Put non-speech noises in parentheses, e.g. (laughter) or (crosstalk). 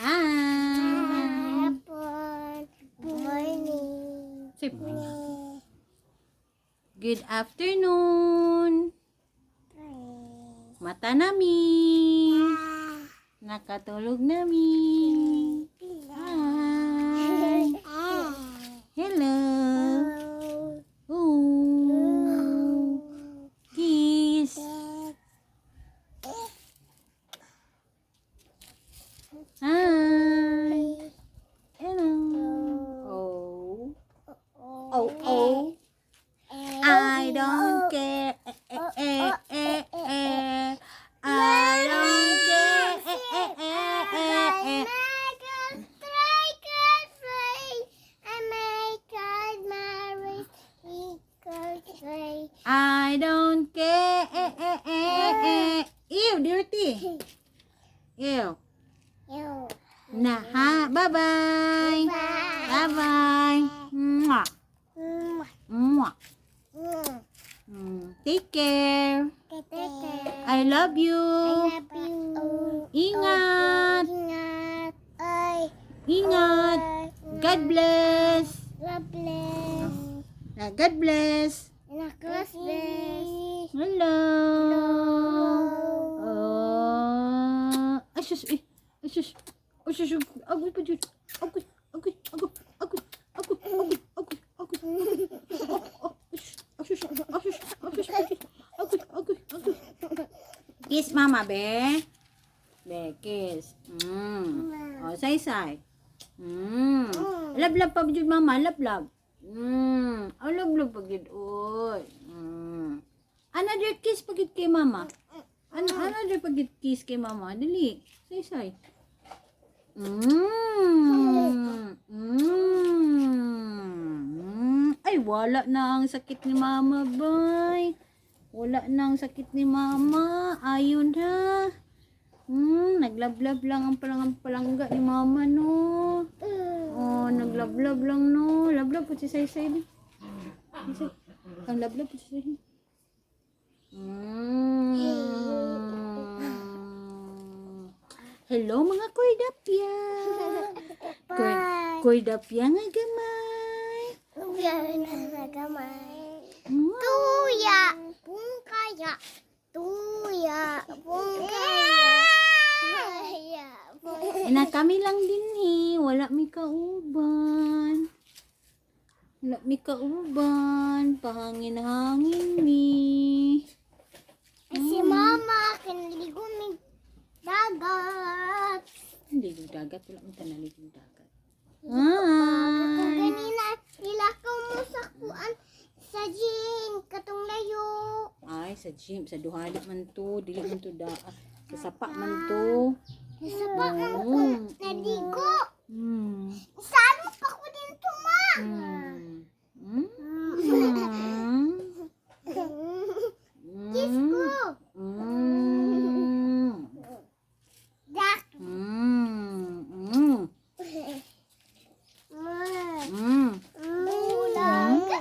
Hi. Hapon. Morning. Say, Good afternoon. Mata nami. Nakatulog nami. Hi. Hello. Ooh. oh oh. I don't care. Eh, eh, eh, I don't care. I don't care. Ew, dirty. Ew. Ew. Nah, bye bye. Bye bye. bye, -bye. Mm. Take care. I love you. Ingat. Ingat. God bless. God bless. God bless. God bless. Hello. Oh. Ay, sus. Eh. Ay. Ay, sus. Agoy pa dyan. Agoy. Agoy. Agoy. Agoy. Agoy. Agoy. Agoy. Agoy. Oh, (laughs) oh. Ay, sus. Ay, sus. Ay, sus. Ay, sus. Agoy. Agoy. Agoy. Kiss mama, be. Be, kiss. Mm. Oh, say-say. Mm. Love-love pa dyan, mama. Love-love. Mm. Oh, love-love pa dyan. Uy. Mm. Another kiss pagit kay mama. Ano, another pagit kiss kay mama. Dali. Say-say. Mm. Mm. Ay, wala na ang sakit ni mama, boy. Wala na ang sakit ni mama. Ayun ha. Hmm, naglablab lang ang palang palangga ni mama, no. Oh, naglablab lang, no. Lablab po si Say-Say, di. Say-Say. Ang lablab po si Say. Mm. Hello, mga koydapya. Koy, koydapya nga gamay. 붕가야 두야 붕가야 Eh, na kami lang din eh. Wala mi kauban. Wala mi kauban. Pahangin-hangin mi. Si hmm. mama kinaligo mi dagat. Hindi dagat. Wala mi tanaligo dagat. Sa gym. Sa duhali man to. Dili man to da. Sa sapa man to. Sa pa Mm. naligo. Hmm.